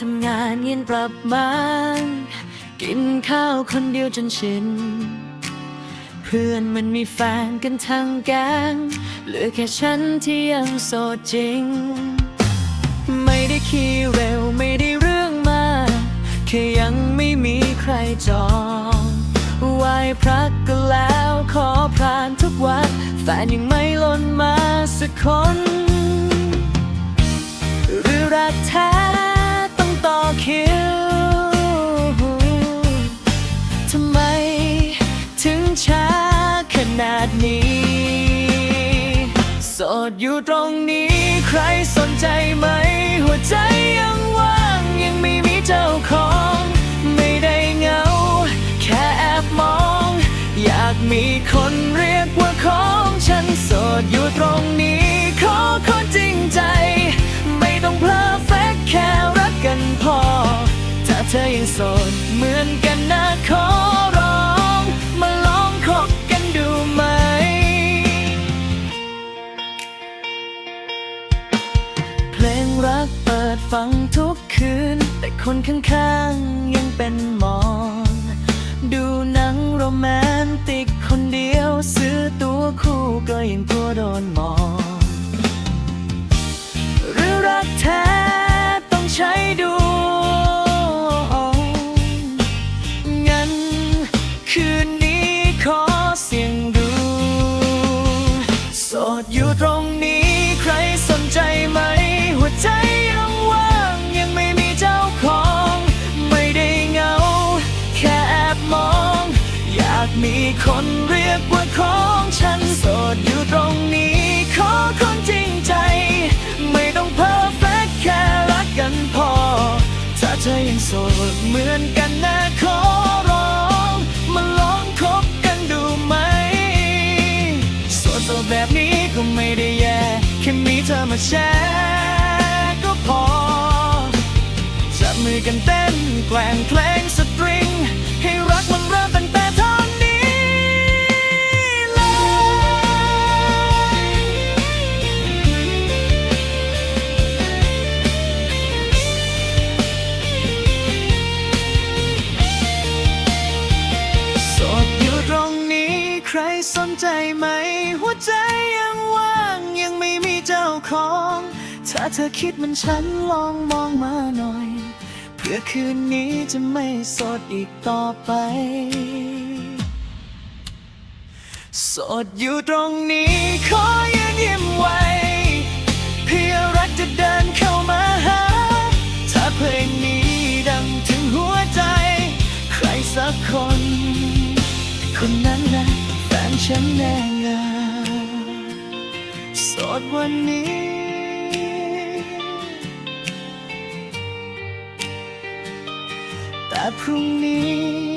ทำงานกลับมากินข้าวคนเดียวจนชิน เพื่อนมันมีแฟนกันทั้งแก๊งเหลือแค่ฉันที่ยังโสดจริง ไม่ได้ขี้เร็วไม่ได้เรื่องมากแค่ยังไม่มีใครจองไหว้พระก็แล้วขอพรานทุกวันแฟนยังไม่หล่นมาสักคน หรือรักแท้ นาดนี้ โสดอยู่ตรงนี้ใครสนใจไหม หัวใจยังว่างยังไม่มีเจ้าของ ไม่ได้เหงา แค่แอบมอง อยากมีคนเรียกว่าของฉันโสดอยู่ตรงนี้ ขอคนจริงใจ ไม่ต้องเพลอแฟกแค่รักกันพอ ถ้าเธอยังโสดเหมือน ฟังทุกคืน แต่คนข้างๆยังเป็นหมอน ดูหนังโรแมนติกคนเดียวซื้อตัวคู่ก็ยังกลัวโดนมอง คนเรียกว่าของฉันโสดอยู่ตรงนี้ ขอคนจริงใจ ไม่ต้องเพอร์เฟกแค่รักกันพอ ถ้าเธอยังโสดเหมือนกันนะขอร้องมาลองคบกันดูไหมโสดโสดแบบนี้ก็ไม่ได้แย่แค่มีเธอมาแชร์ก็พอจับมือกันเต้นแกล้งเพลง สนใจไหม หัวใจยังว่างยังไม่มีเจ้าของ ถ้าเธอคิดมันฉันลองมองมาหน่อย เพื่อคืนนี้จะไม่โสดอีกต่อไป โสดอยู่ตรงนี้ขอยืนยิ้มไว้ เพื่อรักจะเดินเข้ามาหา ถ้าเพลงนี้ดังถึงหัวใจ ใครสักคน คนนั้นแหละ ฉันแน่งาโสดวันนี้ แต่พรุ่งนี้